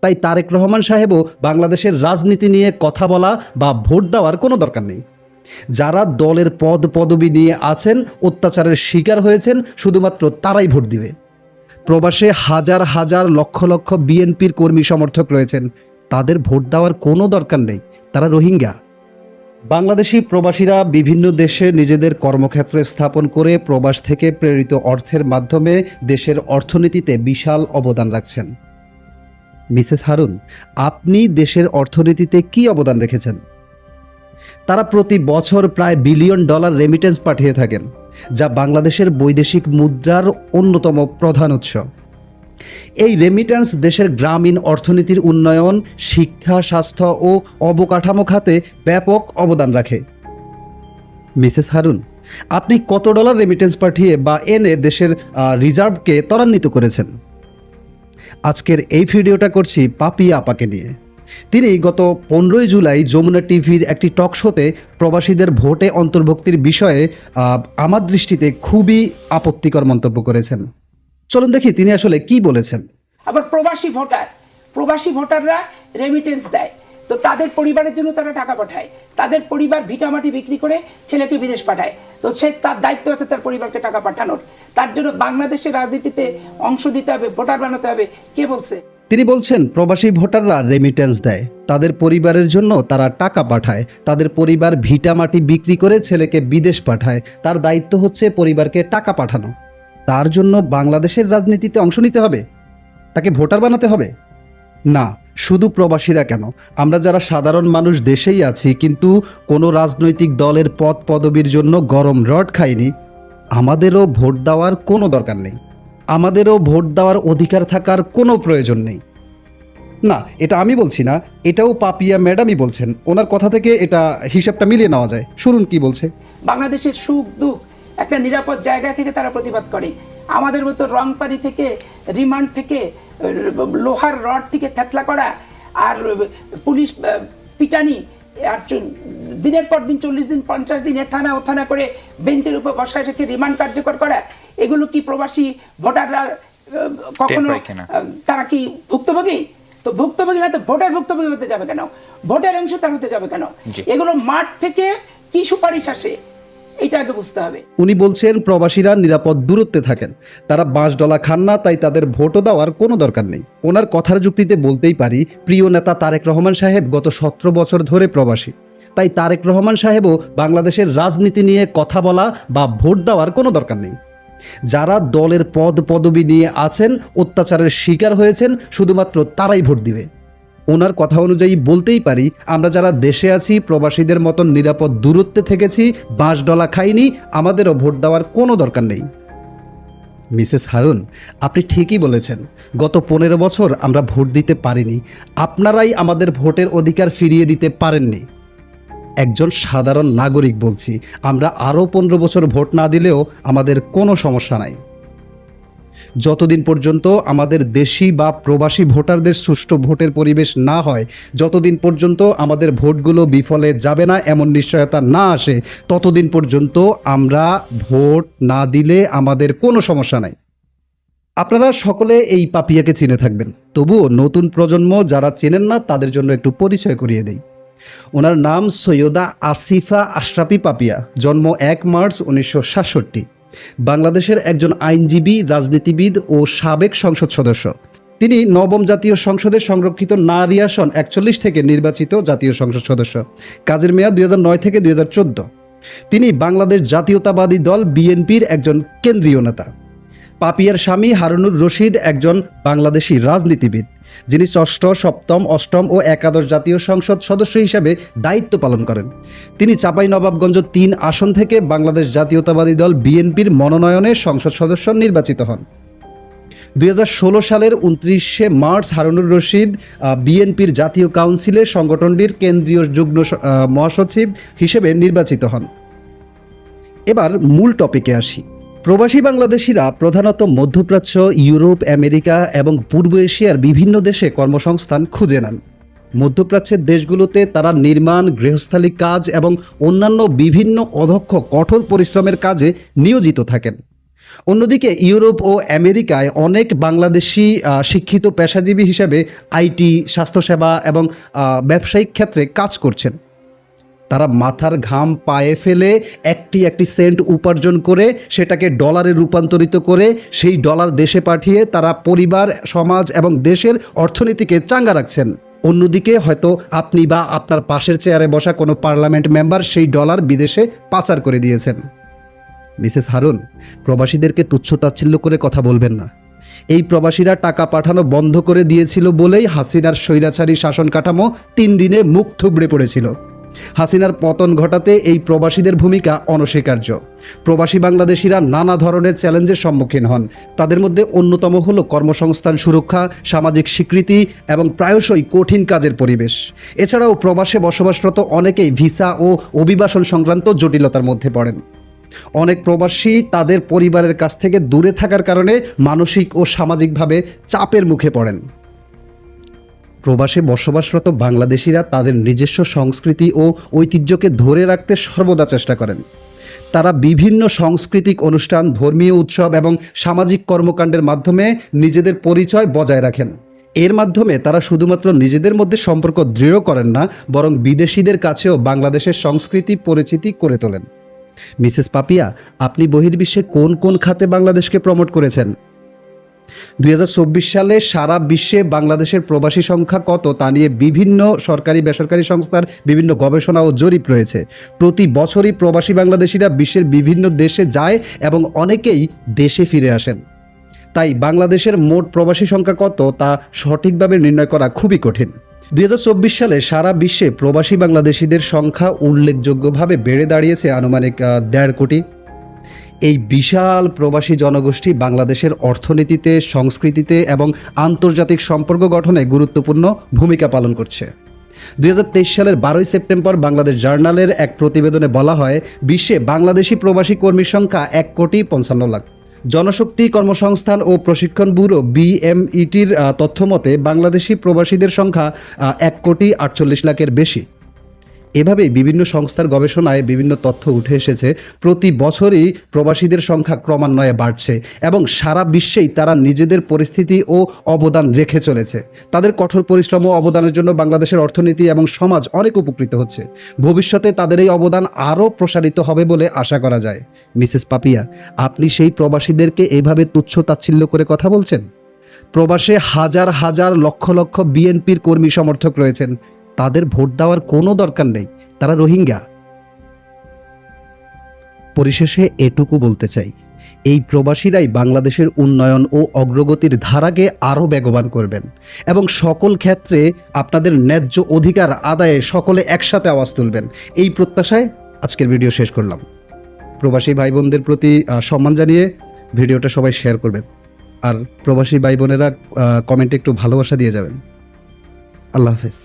তাই তারেক রহমান সাহেবও বাংলাদেশের রাজনীতি নিয়ে কথা বলা বা ভোট দেওয়ার কোনো দরকার নেই। যারা দলের পদ পদবি নিয়ে আছেন, অত্যাচারের শিকার হয়েছেন, শুধুমাত্র তারাই ভোট দিবে। প্রবাসে হাজার হাজার লক্ষ লক্ষ বিএনপির কর্মী সমর্থক রয়েছেন। তাদের ভোট দেওয়ার কোনো দরকার নেই। তারা রোহিঙ্গা। বাংলাদেশি প্রবাসীরা বিভিন্ন দেশে নিজেদের কর্মক্ষেত্র স্থাপন করে প্রবাস থেকে প্রেরিত অর্থের মাধ্যমে দেশের অর্থনীতিতে বিশাল অবদান রাখছেন। মিসেস হারুন, আপনি দেশের অর্থনীতিতে কি অবদান রেখেছেন? তারা প্রতি বছর প্রায় বিলিয়ন ডলার রেমিটেন্স পাঠিয়ে থাকেন, যা বাংলাদেশের বৈদেশিক মুদ্রার অন্যতম প্রধান উৎস। এই রেমিটেন্স দেশের গ্রামীণ অর্থনীতির উন্নয়ন, শিক্ষা, স্বাস্থ্য ও অবকাঠামো খাতে ব্যাপক অবদান রাখে। মিসেস হারুন, আপনি কত ডলার রেমিটেন্স পাঠিয়ে বা এনে দেশের রিজার্ভকে ত্বরান্বিত করেছেন? আজকের এই ভিডিওটা করছি পাপি আপাকে নিয়ে। তিনি গত পনেরোই জুলাই যমুনা টিভির একটি টক শোতে প্রবাসীদের ভোটে অন্তর্ভুক্তির বিষয়ে আমার দৃষ্টিতে খুবই আপত্তিকর মন্তব্য করেছেন। চলুন দেখি তিনি আসলে কি বলেছেন। আবার প্রবাসী ভোটার। প্রবাসী ভোটাররা রেমিটেন্স দেয়। তো তাদের পরিবারের জন্য তারা টাকা পাঠায়। তাদের পরিবার ভিটামাটি বিক্রি করে ছেলেকে বিদেশ পাঠায়। তো সে তার দায়িত্ব আছে তার পরিবারকে টাকা পাঠানোর। তার জন্য বাংলাদেশের রাজনীতিতে অংশ দিতে হবে, ভোটার বানাতে হবে। কে বলছে? তিনি বলছেন, প্রবাসী ভোটাররা রেমিটেন্স দেয়। তাদের পরিবারের জন্য তারা টাকা পাঠায়। তাদের পরিবার ভিটামাটি বিক্রি করে ছেলেকে বিদেশ পাঠায়। তার দায়িত্ব হচ্ছে পরিবারকে টাকা পাঠানো। তার জন্য বাংলাদেশের রাজনীতিতে অংশ নিতে হবে? তাকে ভোটার বানাতে হবে? না। শুধু প্রবাসীরা কেন? আমরা যারা সাধারণ মানুষ দেশেই আছি, কিন্তু কোনো রাজনৈতিক দলের পদ পদবীর জন্য গরম রড খাইনি, আমাদেরও ভোট দেওয়ার কোনো দরকার নেই। আমাদেরও ভোট দেওয়ার অধিকার থাকার কোনো প্রয়োজন নেই। না, এটা আমি বলছি না, এটাও পাপিয়া ম্যাডামই বলছেন। ওনার কথা থেকে এটা হিসাবটা মিলিয়ে নেওয়া যায়। শুনুন কি বলছে। বাংলাদেশের সুখ দুঃখ একটা নিরাপদ জায়গা থেকে তারা প্রতিবাদ করে। আমাদের মতো রং রংপানি থেকে রিমান্ড থেকে লোহার রড থেকে থেতলা করা আর পুলিশ পিটানি আর দিনের পর দিন চল্লিশ দিন পঞ্চাশ দিন থানা ও থানা করে বেঞ্চের উপর বসায় রেখে রিমান্ড কার্যকর করা এগুলো কি প্রবাসী ভোটাররা কখনো? তারা কি ভুক্তভোগী? তো ভুক্তভোগী হয়তো ভোটার ভুক্তভোগী হতে যাবে কেন? ভোটের অংশ তার হতে যাবে কেন? এগুলো মাঠ থেকে কি সুপারিশ আসে? বুঝতে হবে। উনি বলছেন, প্রবাসীরা নিরাপদ দূরত্বে থাকেন। তারা বাঁশ ডলা খান না, তাই তাদের ভোটও দেওয়ার কোনো দরকার নেই। ওনার কথার যুক্তিতে বলতেই পারি, প্রিয় নেতা তারেক রহমান সাহেব গত সতেরো বছর ধরে প্রবাসী। তাই তারেক রহমান সাহেবও বাংলাদেশের রাজনীতি নিয়ে কথা বলা বা ভোট দেওয়ার কোনো দরকার নেই। যারা দলের পদ পদবি নিয়ে আছেন, অত্যাচারের শিকার হয়েছেন, শুধুমাত্র তারাই ভোট দিবে। ওনার কথা অনুযায়ী বলতেই পারি, আমরা যারা দেশে আছি, প্রবাসীদের মতন নিরাপদ দূরত্বে থেকেছি, বাঁশ ডলা খাইনি, আমাদেরও ভোট দেওয়ার কোনো দরকার নেই। মিসেস হারুন, আপনি ঠিকই বলেছেন, গত পনেরো বছর আমরা ভোট দিতে পারিনি, আপনারাই আমাদের ভোটের অধিকার ফিরিয়ে দিতে পারেননি। একজন সাধারণ নাগরিক বলছি, আমরা আরও পনেরো বছর ভোট না দিলেও আমাদের কোনো সমস্যা নাই। যতদিন পর্যন্ত আমাদের দেশি বা প্রবাসী ভোটারদের সুষ্ঠু ভোটের পরিবেশ না হয়, যতদিন পর্যন্ত আমাদের ভোটগুলো বিফলে যাবে না, এমন নিশ্চয়তা না আসে, ততদিন পর্যন্ত আমরা ভোট না দিলে আমাদের কোনো সমস্যা নাই। আপনারা সকলে এই পাপিয়াকে চিনে থাকবেন। তবুও নতুন প্রজন্ম যারা চেনেন না, তাদের জন্য একটু পরিচয় করিয়ে দেই। ওনার নাম সৈয়দা আসিফা আশরাফি পাপিয়া, জন্ম এক মার্চ উনিশশো সাতষট্টি। বাংলাদেশের একজন আইনজীবী, রাজনীতিবিদ ও সাবেক সংসদ সদস্য। তিনি নবম জাতীয় সংসদে সংরক্ষিত নারী আসন একচল্লিশ থেকে নির্বাচিত জাতীয় সংসদ সদস্য। কাজের মেয়াদ দুই থেকে দুই তিনি বাংলাদেশ জাতীয়তাবাদী দল বিএনপির একজন কেন্দ্রীয় নেতা। পাপিয়ার স্বামী হারুনুর রশিদ একজন বাংলাদেশি রাজনীতিবিদ। যিনি ষষ্ঠ, সপ্তম, অষ্টম ও একাদশ জাতীয় সংসদ সদস্য হিসেবে দায়িত্ব পালন করেন। তিনি চাঁপাইনবাবগঞ্জ তিন আসন থেকে বাংলাদেশ জাতীয়তাবাদী দল বিএনপির মনোনয়নে সংসদ সদস্য নির্বাচিত হন। দু হাজার ষোলো সালের উনত্রিশে মার্চ হারুনুর রশিদ বিএনপির জাতীয় কাউন্সিলের সংগঠনটির কেন্দ্রীয় যুগ্ম মহাসচিব হিসেবে নির্বাচিত হন। এবার মূল টপিকে আসি। প্রবাসী বাংলাদেশিরা প্রধানত মধ্যপ্রাচ্য, ইউরোপ, আমেরিকা এবং পূর্ব এশিয়ার বিভিন্ন দেশে কর্মসংস্থান খুঁজে নেন। মধ্যপ্রাচ্যের দেশগুলোতে তারা নির্মাণ, গৃহস্থালী কাজ এবং অন্যান্য বিভিন্ন অদক্ষ কঠোর পরিশ্রমের কাজে নিয়োজিত থাকেন। অন্যদিকে ইউরোপ ও আমেরিকায় অনেক বাংলাদেশি শিক্ষিত পেশাজীবী হিসেবে আইটি, স্বাস্থ্যসেবা এবং ব্যবসায়িক ক্ষেত্রে কাজ করছেন। তারা মাথার ঘাম পায়ে ফেলে একটি একটি সেন্ট উপার্জন করে সেটাকে ডলারে রূপান্তরিত করে সেই ডলার দেশে পাঠিয়ে তারা পরিবার, সমাজ এবং দেশের অর্থনীতিকে চাঙ্গা রাখছেন। অন্যদিকে হয়তো আপনি বা আপনার পাশের চেয়ারে বসা কোনো পার্লামেন্ট মেম্বার সেই ডলার বিদেশে পাচার করে দিয়েছেন। মিসেস হারুন, প্রবাসীদেরকে তুচ্ছতাচ্ছিল্য করে কথা বলবেন না। এই প্রবাসীরা টাকা পাঠানো বন্ধ করে দিয়েছিল বলেই হাসিনার স্বৈরাচারী শাসন কাঠামো তিন দিনে মুখ থুবড়ে পড়েছিল। হাসিনার পতন ঘটাতে এই প্রবাসীদের ভূমিকা অনস্বীকার্য। প্রবাসী বাংলাদেশিরা নানা ধরনের চ্যালেঞ্জের সম্মুখীন হন। তাদের মধ্যে অন্যতম হল কর্মসংস্থান সুরক্ষা, সামাজিক স্বীকৃতি এবং প্রায়শই কঠিন কাজের পরিবেশ। এছাড়াও প্রবাসে বসবাসরত অনেকেই ভিসা ও অভিবাসন সংক্রান্ত জটিলতার মধ্যে পড়েন। অনেক প্রবাসী তাদের পরিবারের কাছ থেকে দূরে থাকার কারণে মানসিক ও সামাজিকভাবে চাপের মুখে পড়েন। প্রবাসে বসবাসরত বাংলাদেশিরা তাদের নিজস্ব সংস্কৃতি ও ঐতিহ্যকে ধরে রাখতে সর্বদা চেষ্টা করেন। তারা বিভিন্ন সাংস্কৃতিক অনুষ্ঠান, ধর্মীয় উৎসব এবং সামাজিক কর্মকাণ্ডের মাধ্যমে নিজেদের পরিচয় বজায় রাখেন। এর মাধ্যমে তারা শুধুমাত্র নিজেদের মধ্যে সম্পর্ক দৃঢ় করেন না, বরং বিদেশিদের কাছেও বাংলাদেশের সংস্কৃতি পরিচিতি করে তোলেন। মিসেস পাপিয়া, আপনি বহির্বিশ্বে কোন কোন খাতে বাংলাদেশকে প্রমোট করেছেন? দুই হাজার চব্বিশ সালে সারা বিশ্বে বাংলাদেশের প্রবাসী সংখ্যা কত তা নিয়ে বিভিন্ন সরকারি, বেসরকারি সংস্থার বিভিন্ন গবেষণা ও জরিপ রয়েছে। প্রতি বছরই প্রবাসী বাংলাদেশিরা বিশ্বের বিভিন্ন দেশে যায় এবং অনেকেই দেশে ফিরে আসেন। তাই বাংলাদেশের মোট প্রবাসী সংখ্যা কত তা সঠিকভাবে নির্ণয় করা খুবই কঠিন। দুই হাজার চব্বিশ সালে সারা বিশ্বে প্রবাসী বাংলাদেশিদের সংখ্যা উল্লেখযোগ্যভাবে বেড়ে দাঁড়িয়েছে আনুমানিক দেড় কোটি। এই বিশাল প্রবাসী জনগোষ্ঠী বাংলাদেশের অর্থনীতিতে, সংস্কৃতিতে এবং আন্তর্জাতিক সম্পর্ক গঠনে গুরুত্বপূর্ণ ভূমিকা পালন করছে। দু হাজার তেইশ সালের বারোই সেপ্টেম্বর বাংলাদেশ জার্নালের এক প্রতিবেদনে বলা হয়, বিশ্বে বাংলাদেশি প্রবাসী কর্মীর সংখ্যা এক কোটি পঞ্চান্ন লাখ। জনশক্তি কর্মসংস্থান ও প্রশিক্ষণ ব্যুরো বিএমইটির তথ্য মতে বাংলাদেশি প্রবাসীদের সংখ্যা এক কোটি আটচল্লিশ লাখের বেশি। এভাবেই বিভিন্ন সংস্থার গবেষণায় বিভিন্ন তথ্য উঠে এসেছে। প্রতি বছরই প্রবাসীদের সংখ্যা ক্রমান্বয়ে বাড়ছে এবং সারা বিশ্বেই তারা নিজেদের পরিস্থিতি ও অবদান রেখে চলেছে। তাদের কঠোর পরিশ্রম ও অবদানের জন্য বাংলাদেশের অর্থনীতি এবং সমাজ অনেক উপকৃত হচ্ছে। ভবিষ্যতে তাদের এই অবদান আরও প্রসারিত হবে বলে আশা করা যায়। মিসেস পাপিয়া, আপনি সেই প্রবাসীদেরকে এইভাবে তুচ্ছ তাচ্ছিল্য করে কথা বলছেন? প্রবাসে হাজার হাজার লক্ষ লক্ষ বিএনপির কর্মী সমর্থক রয়েছেন। তাদের ভোট দেওয়ার কোনো দরকার নেই। তারা রোহিঙ্গা। পরিশেষে এটুকু বলতে চাই। এই প্রবাসীরাই বাংলাদেশের উন্নয়ন ও অগ্রগতির ধারাকে আরও বেগবান করবেন এবং সকল ক্ষেত্রে আপনাদের ন্যায্য অধিকার আদায়ে সকলে একসাথে আওয়াজ তুলবেন। এই প্রত্যাশায় আজকের ভিডিও শেষ করলাম। প্রবাসী ভাই বোনদের প্রতি সম্মান জানিয়ে ভিডিওটা সবাই শেয়ার করবেন। আর প্রবাসী ভাই বোনেরা কমেন্টে একটু ভালোবাসা দিয়ে যাবেন। আল্লাহ হাফেজ।